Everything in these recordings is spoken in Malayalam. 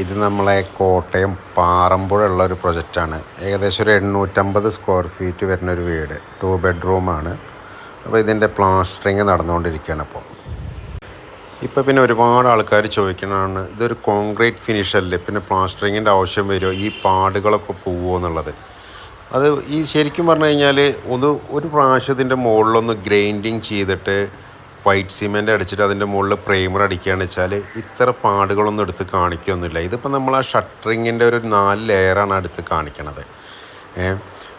ഇത് നമ്മളെ കോട്ടയം പാറമ്പുഴയുള്ള ഒരു പ്രൊജക്റ്റാണ്. ഏകദേശം ഒരു എണ്ണൂറ്റമ്പത് സ്ക്വയർ ഫീറ്റ് വരുന്ന ഒരു വീട് ടു ബെഡ്റൂമാണ് അപ്പോൾ ഇതിന്റെ പ്ലാസ്റ്ററിങ് നടന്നുകൊണ്ടിരിക്കുകയാണ് അപ്പോൾ ഇപ്പോൾ പിന്നെ ഒരുപാട് ആൾക്കാർ ചോദിക്കുന്നതാണ് ഇതൊരു കോൺക്രീറ്റ് ഫിനിഷ് അല്ലേ? പിന്നെ പ്ലാസ്റ്ററിങ്ങിന്റെ ആവശ്യം വരുമോ ഈ പാടുകളൊക്കെ പോവുമോ എന്നുള്ളത്? അത് ഈ ശരിക്കും പറഞ്ഞു കഴിഞ്ഞാൽ ഒന്ന് ഒരു പ്രാവശ്യത്തിന്റെ മുകളിലൊന്ന് ഗ്രൈൻഡിങ് ചെയ്തിട്ട് വൈറ്റ് സിമെന്റ് അടിച്ചിട്ട് അതിന്റെ മുകളിൽ പ്രൈമർ അടിക്കുകയാണെന്ന് വെച്ചാൽ ഇത്ര പാടുകളൊന്നും എടുത്ത് കാണിക്കുകയൊന്നുമില്ല ഇതിപ്പോൾ നമ്മൾ ആ ഷട്ടറിങ്ങിന്റെ ഒരു നാല് ലെയറാണ് അടുത്ത് കാണിക്കണത്.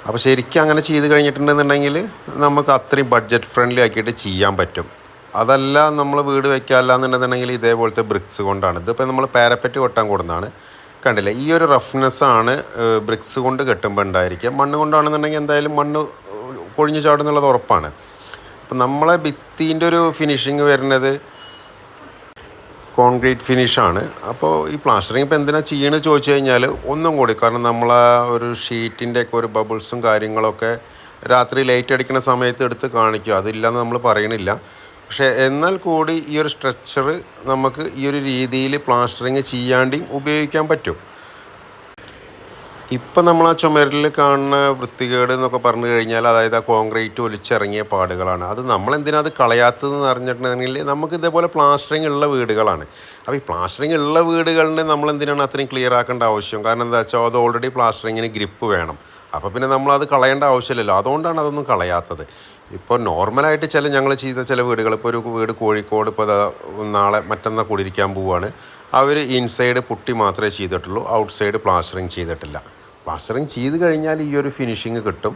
അപ്പോൾ ശരിക്കും അങ്ങനെ ചെയ്ത് കഴിഞ്ഞിട്ടുണ്ടെന്നുണ്ടെങ്കിൽ നമുക്ക് അത്രയും ബഡ്ജറ്റ് ഫ്രണ്ട്ലി ആക്കിയിട്ട് ചെയ്യാൻ പറ്റും. അതല്ല നമ്മൾ വീട് വെക്കാല്ല എന്നുണ്ടെന്നുണ്ടെങ്കിൽ ഇതേപോലത്തെ ബ്രിക്സ് കൊണ്ടാണ്. ഇതിപ്പോൾ നമ്മൾ പാരപ്പറ്റ് കൊട്ടാൻ കൊടുന്നതാണ്. കണ്ടില്ല? ഈ ഒരു റഫ്നെസ് ആണ് ബ്രിക്സ് കൊണ്ട് കെട്ടുമ്പോൾ ഉണ്ടായിരിക്കുക. മണ്ണ് കൊണ്ടാണെന്നുണ്ടെങ്കിൽ എന്തായാലും മണ്ണ് കൊഴിഞ്ഞു ചാടുന്നുള്ളത് ഉറപ്പാണ്. അപ്പം നമ്മളെ ഭിത്തീന്റെ ഒരു ഫിനിഷിങ് വരുന്നത് കോൺക്രീറ്റ് ഫിനിഷാണ് അപ്പോൾ ഈ പ്ലാസ്റ്ററിങ് ഇപ്പോൾ എന്തിനാണ് ചെയ്യണമെന്ന് ചോദിച്ചു കഴിഞ്ഞാൽ ഒന്നും കൂടി. കാരണം നമ്മൾ ആ ഒരു ഷീറ്റിന്റെ ഒക്കെ ഒരു ബബിൾസും കാര്യങ്ങളൊക്കെ രാത്രി ലൈറ്റ് അടിക്കുന്ന സമയത്ത് എടുത്ത് കാണിക്കും. അതില്ലെന്ന് നമ്മൾ പറയണില്ല. പക്ഷേ എന്നാൽ കൂടി ഈ ഒരു സ്ട്രക്ചർ നമുക്ക് ഈ ഒരു രീതിയിൽ പ്ലാസ്റ്ററിങ് ചെയ്യാണ്ടിയും ഉപയോഗിക്കാൻ പറ്റും. ഇപ്പം നമ്മൾ ആ ചുമരിൽ കാണുന്ന വൃത്തികേട് എന്നൊക്കെ പറഞ്ഞു കഴിഞ്ഞാൽ അതായത് ആ കോൺക്രീറ്റ് ഒലിച്ചിറങ്ങിയ പാടുകളാണ്. അത് നമ്മൾ എന്തിനാ അത് കളയാത്തതെന്ന് അറിഞ്ഞിട്ടുണ്ടെങ്കിൽ നമുക്ക് ഇതേപോലെ പ്ലാസ്റ്ററിങ് ഉള്ള വീടുകളാണ്. അപ്പോൾ ഈ പ്ലാസ്റ്ററിങ് ഉള്ള വീടുകളിന് നമ്മൾ എന്തിനാണ് അത്രയും ക്ലിയർ ആക്കേണ്ട ആവശ്യം? കാരണം എന്താ വെച്ചാൽ അത് ഓൾറെഡി പ്ലാസ്റ്ററിങ്ങിന് ഗ്രിപ്പ് വേണം. അപ്പോൾ പിന്നെ നമ്മൾ അത് കളയേണ്ട ആവശ്യമില്ലല്ലോ. അതുകൊണ്ടാണ് അതൊന്നും കളയാത്തത്. ഇപ്പോൾ നോർമലായിട്ട് ചില ഞങ്ങൾ ചെയ്ത ചില വീടുകൾ ഇപ്പോൾ ഒരു വീട് കോഴിക്കോട് ഇപ്പോൾ നാളെ മറ്റന്നാൾ കൂടിയിരിക്കാൻ പോവുകയാണ് അവർ ഇൻസൈഡ് പുട്ടി മാത്രമേ ചെയ്തിട്ടുള്ളൂ ഔട്ട് സൈഡ് പ്ലാസ്റ്ററിങ് ചെയ്തിട്ടില്ല. പ്ലാസ്റ്ററിങ് ചെയ്ത് കഴിഞ്ഞാൽ ഈ ഒരു ഫിനിഷിങ് കിട്ടും.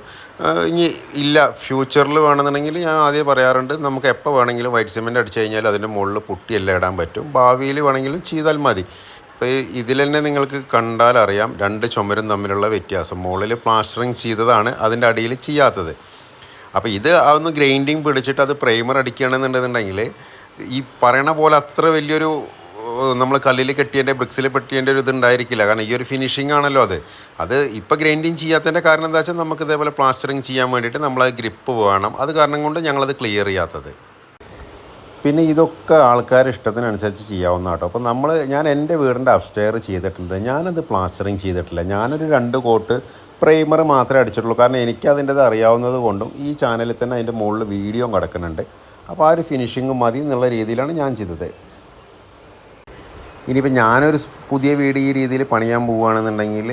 ഇനി ഇല്ല ഫ്യൂച്ചറിൽ വേണമെന്നുണ്ടെങ്കിൽ ഞാൻ ആദ്യം പറയാറുണ്ട് നമുക്ക് എപ്പോൾ വേണമെങ്കിലും വൈറ്റ് സിമെന്റ് അടിച്ചു കഴിഞ്ഞാൽ അതിന്റെ മുകളിൽ പുട്ടിയെല്ലാം ഇടാൻ പറ്റും. ഭാവിയിൽ വേണമെങ്കിലും ചെയ്താൽ മതി. ഇപ്പോൾ ഇതിൽ തന്നെ നിങ്ങൾക്ക് കണ്ടാൽ അറിയാം രണ്ട് ചുമരും തമ്മിലുള്ള വ്യത്യാസം. മുകളിൽ പ്ലാസ്റ്ററിങ് ചെയ്തതാണ് അതിന്റെ അടിയിൽ ചെയ്യാത്തത്. അപ്പോൾ ഇത് അതൊന്ന് ഗ്രൈൻഡിങ് പിടിച്ചിട്ട് അത് പ്രൈമർ അടിക്കുകയാണെന്നുണ്ടെന്നുണ്ടെങ്കിൽ ഈ പറയണ പോലെ അത്ര വലിയൊരു നമ്മൾ കല്ലിൽ കെട്ടിയതിന്റെ ബ്രിക്സിൽ പെട്ടിയതിന്റെ ഒരു ഇത് ഉണ്ടായിരിക്കില്ല കാരണം ഈ ഒരു ഫിനിഷിംഗ് ആണല്ലോ അത്. അത് ഇപ്പോൾ ഗ്രൈൻഡിങ് ചെയ്യാത്തതിന്റെ കാരണം എന്താ വെച്ചാൽ നമുക്ക് ഇതേപോലെ പ്ലാസ്റ്ററിങ് ചെയ്യാൻ വേണ്ടിയിട്ട് നമ്മൾ ഗ്രിപ്പ് വേണം. അത് കാരണം കൊണ്ട് ഞങ്ങളത് ക്ലിയർ ചെയ്യാത്തത്. പിന്നെ ഇതൊക്കെ ആൾക്കാരുടെ ഇഷ്ടത്തിനനുസരിച്ച് ചെയ്യാവുന്ന കേട്ടോ അപ്പോൾ നമ്മൾ ഞാൻ എന്റെ വീടിന്റെ അപ്സ്റ്റെയർ ചെയ്തിട്ടുണ്ട്. ഞാനത് പ്ലാസ്റ്ററിങ് ചെയ്തിട്ടില്ല. ഞാനൊരു രണ്ട് കോട്ട് പ്രൈമർ മാത്രമേ അടിച്ചിട്ടുള്ളൂ. കാരണം എനിക്ക് അതിന്റെത് അറിയാവുന്നത് കൊണ്ടും ഈ ചാനലിൽ തന്നെ അതിന്റെ മുകളിൽ വീഡിയോ കിടക്കുന്നുണ്ട്. അപ്പോൾ ആ ഒരു ഫിനിഷിങ് മതി എന്നുള്ള രീതിയിലാണ് ഞാൻ ചെയ്തത്. ഇനിയിപ്പോൾ ഞാനൊരു പുതിയ വീട് ഈ രീതിയിൽ പണിയാൻ പോവുകയാണെന്നുണ്ടെങ്കിൽ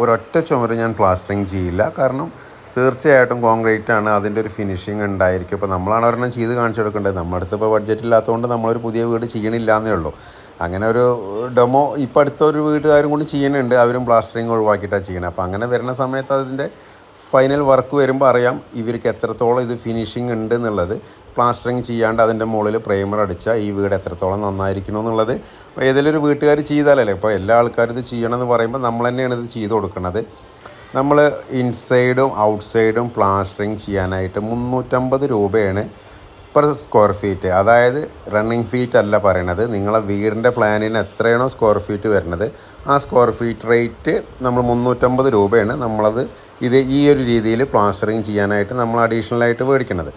ഒരൊറ്റ ചുമര് ഞാൻ പ്ലാസ്റ്ററിങ് ചെയ്യില്ല. കാരണം തീർച്ചയായിട്ടും കോൺക്രീറ്റ് ആണ് അതിന്റെ ഒരു ഫിനിഷിങ് ഉണ്ടായിരിക്കും. ഇപ്പോൾ നമ്മളാണ് ഒരെണ്ണം ചെയ്ത് കാണിച്ചു കൊടുക്കേണ്ടത്. നമ്മുടെ അടുത്ത് ഇപ്പോൾ ബഡ്ജറ്റ് ഇല്ലാത്തതുകൊണ്ട് നമ്മളൊരു പുതിയ വീട് ചെയ്യണില്ല എന്നേ ഉള്ളൂ. അങ്ങനെ ഒരു ഡെമോ ഇപ്പോൾ അടുത്തൊരു വീട്ടുകാരും കൊണ്ട് ചെയ്യുന്നുണ്ട്. അവരും പ്ലാസ്റ്ററിങ് ഒഴിവാക്കിയിട്ടാണ് ചെയ്യണം അപ്പോൾ അങ്ങനെ വരുന്ന സമയത്ത് അതിന്റെ ഫൈനൽ വർക്ക് വരുമ്പോൾ അറിയാം ഇവർക്ക് എത്രത്തോളം ഇത് ഫിനിഷിങ് ഉണ്ട് എന്നുള്ളത്. പ്ലാസ്റ്ററിങ് ചെയ്യാണ്ട് അതിന്റെ മുകളിൽ പ്രൈമർ അടിച്ചാൽ ഈ വീട് എത്രത്തോളം നന്നായിരിക്കണം എന്നുള്ളത്. ഏതെങ്കിലും ഒരു വീട്ടുകാർ ചെയ്താലല്ലേ? ഇപ്പോൾ എല്ലാ ആൾക്കാരും ഇത് ചെയ്യണമെന്ന് പറയുമ്പോൾ നമ്മൾ തന്നെയാണ് ഇത് ചെയ്ത് കൊടുക്കുന്നത് നമ്മൾ ഇൻസൈഡും ഔട്ട്സൈഡും പ്ലാസ്റ്ററിങ് ചെയ്യാനായിട്ട് മുന്നൂറ്റമ്പത് രൂപയാണ് പെർ സ്ക്വയർ ഫീറ്റ്. അതായത് റണ്ണിങ് ഫീറ്റ് അല്ല പറയണത്. നിങ്ങളെ വീടിന്റെ പ്ലാനിന് എത്രയാണോ സ്ക്വയർ ഫീറ്റ് വരുന്നത്. ആ സ്ക്വയർ ഫീറ്റ് റേറ്റ് നമ്മൾ മുന്നൂറ്റമ്പത് രൂപയാണ് നമ്മളത് ഇത് ഈ ഒരു രീതിയിൽ പ്ലാസ്റ്ററിങ് ചെയ്യാനായിട്ട് നമ്മൾ അഡീഷണലായിട്ട് മേടിക്കുന്നത്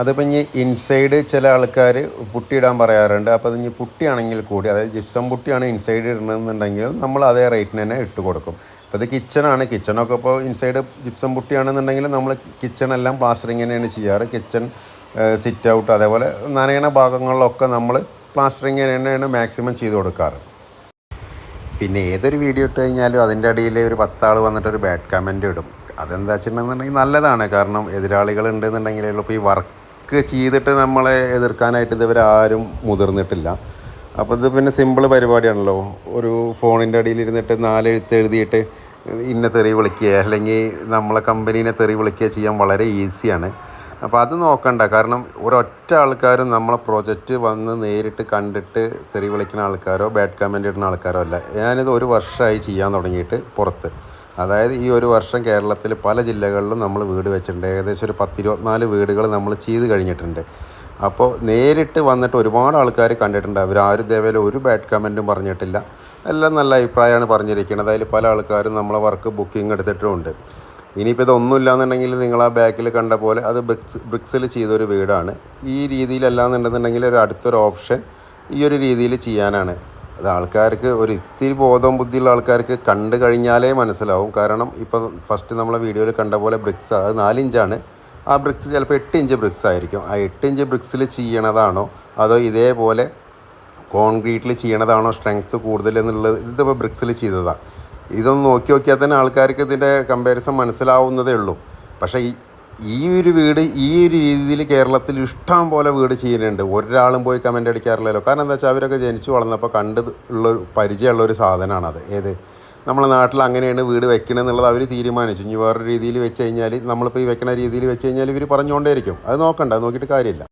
അതിപ്പോൾ ഇനി ഇൻസൈഡ് ചില ആൾക്കാർ പുട്ടി ഇടാൻ പറയാറുണ്ട് അപ്പോൾ അതിന് പുട്ടിയാണെങ്കിൽ കൂടി അതായത് ജിപ്സം പുട്ടിയാണ് ഇൻസൈഡ് ഇടണമെന്നുണ്ടെങ്കിൽ നമ്മൾ അതേ റേറ്റിന് തന്നെ ഇട്ട് കൊടുക്കും. അപ്പോൾ ഇത് കിച്ചണാണ് കിച്ചണൊക്കെ ഇപ്പോൾ ഇൻസൈഡ് ജിപ്സം പുട്ടിയാണെന്നുണ്ടെങ്കിൽ നമ്മൾ കിച്ചണെല്ലാം പ്ലാസ്റ്ററിങ് തന്നെയാണ് ചെയ്യാറ്. കിച്ചൺ സിറ്റ് ഔട്ട് അതേപോലെ നനയണ ഭാഗങ്ങളിലൊക്കെ നമ്മൾ പ്ലാസ്റ്ററിങ് തന്നെയാണ് മാക്സിമം ചെയ്ത് കൊടുക്കാറ്. പിന്നെ ഏതൊരു വീഡിയോ ഇട്ട് കഴിഞ്ഞാലും അതിന്റെ അടിയിൽ ഒരു പത്താൾ വന്നിട്ട് ഒരു ബാഡ് കമന്റ് ഇടും. അതെന്താ വെച്ചിട്ടുണ്ടെന്നുണ്ടെങ്കിൽ നല്ലതാണ്. കാരണം എതിരാളികൾ ഉണ്ടെന്നുണ്ടെങ്കിൽ ഇപ്പോൾ ഈ വർക്ക് ചെയ്തിട്ട് നമ്മളെ എതിർക്കാനായിട്ട് ഇതുവരെ ആരും മുതിർന്നിട്ടില്ല. അപ്പോൾ ഇത് പിന്നെ സിമ്പിൾ പരിപാടിയാണല്ലോ. ഒരു ഫോണിന്റെ അടിയിൽ ഇരുന്നിട്ട് നാല് എഴുത്ത് എഴുതിയിട്ട് ഇന്ന തെറി വിളിക്കുക അല്ലെങ്കിൽ നമ്മളെ കമ്പനീനെ തെറി വിളിക്കുക ചെയ്യാൻ വളരെ ഈസിയാണ് അപ്പോൾ അത് നോക്കണ്ട. കാരണം ഒരൊറ്റ ആൾക്കാരും നമ്മളെ പ്രോജക്റ്റ് വന്ന് നേരിട്ട് കണ്ടിട്ട് തെറി വിളിക്കുന്ന ആൾക്കാരോ ബാഡ് കമന്റ് ഇടുന്ന ആൾക്കാരോ അല്ല. ഞാനിത് ഒരു വർഷമായി ചെയ്യാൻ തുടങ്ങിയിട്ട് പുറത്ത്. അതായത് ഈ ഒരു വർഷം കേരളത്തിൽ പല ജില്ലകളിലും നമ്മൾ വീട് വെച്ചിട്ടുണ്ട്. ഏകദേശം ഒരു പത്തിരുപത്തിനാല് വീടുകൾ നമ്മൾ ചെയ്ത് കഴിഞ്ഞിട്ടുണ്ട്. അപ്പോൾ നേരിട്ട് വന്നിട്ട് ഒരുപാട് ആൾക്കാർ കണ്ടിട്ടുണ്ട്. അവർ ആരും ഇതേപോലെ ഒരു ബാഡ് കമന്റും പറഞ്ഞിട്ടില്ല. എല്ലാം നല്ല അഭിപ്രായമാണ് പറഞ്ഞിരിക്കുന്നത്. അതിൽ പല ആൾക്കാരും നമ്മളെ വർക്ക് ബുക്കിംഗ് എടുത്തിട്ടുമുണ്ട് ഇനിയിപ്പോൾ ഇതൊന്നുമില്ല എന്നുണ്ടെങ്കിൽ നിങ്ങൾ ആ ബാക്കിൽ കണ്ട പോലെ അത് ബ്രിക്സ് ബ്രിക്സിൽ ചെയ്തൊരു വീടാണ്. ഈ രീതിയിലല്ല എന്നുണ്ടെന്നുണ്ടെങ്കിൽ ഒരു അടുത്തൊരു ഓപ്ഷൻ ഈ ഒരു രീതിയിൽ ചെയ്യാനാണ്. അത് ആൾക്കാർക്ക് ഒരു ഇത്തിരി ബോധം ബുദ്ധിയുള്ള ആൾക്കാർക്ക് കണ്ടു കഴിഞ്ഞാലേ മനസ്സിലാവും. കാരണം ഇപ്പോൾ ഫസ്റ്റ് നമ്മളെ വീഡിയോയിൽ കണ്ട പോലെ ബ്രിക്സ് അത് നാലിഞ്ചാണ് ആ ബ്രിക്സ് ചിലപ്പോൾ എട്ട് ഇഞ്ച് ബ്രിക്സ് ആയിരിക്കും. ആ എട്ട് ഇഞ്ച് ബ്രിക്സിൽ ചെയ്യണതാണോ? അതോ ഇതേപോലെ കോൺക്രീറ്റിൽ ചെയ്യണതാണോ സ്ട്രെങ്ത്ത് കൂടുതൽ എന്നുള്ളത്? ഇതിപ്പോൾ ബ്രിക്സിൽ ചെയ്തതാണ് ഇതൊന്ന് നോക്കി നോക്കിയാൽ തന്നെ ആൾക്കാർക്ക് ഇതിന്റെ കമ്പാരിസൺ മനസ്സിലാവുന്നതേ ഉള്ളൂ. പക്ഷേ ഈ ഈ ഒരു വീട് ഈ ഒരു രീതിയിൽ കേരളത്തിൽ ഇഷ്ടം പോലെ വീട് ചെയ്യുന്നുണ്ട്. ഒരാളും പോയി കമന്റ് അടിക്കാറില്ലല്ലോ. കാരണം എന്താ വെച്ചാൽ അവരൊക്കെ ജനിച്ചു വളർന്നപ്പോൾ കണ്ട് ഉള്ള പരിചയമുള്ള ഒരു സാധനമാണത് ഏത്? നമ്മളെ നാട്ടിൽ അങ്ങനെയാണ് വീട് വെക്കണം എന്നുള്ളത് അവർ തീരുമാനിച്ചു. ഇനി വേറൊരു രീതിയിൽ വെച്ച് കഴിഞ്ഞാൽ നമ്മളിപ്പോൾ ഈ വെക്കണ രീതിയിൽ വെച്ച് കഴിഞ്ഞാൽ ഇവർ പറഞ്ഞുകൊണ്ടേയിരിക്കും. അത് നോക്കണ്ട നോക്കിയിട്ട് കാര്യമില്ല.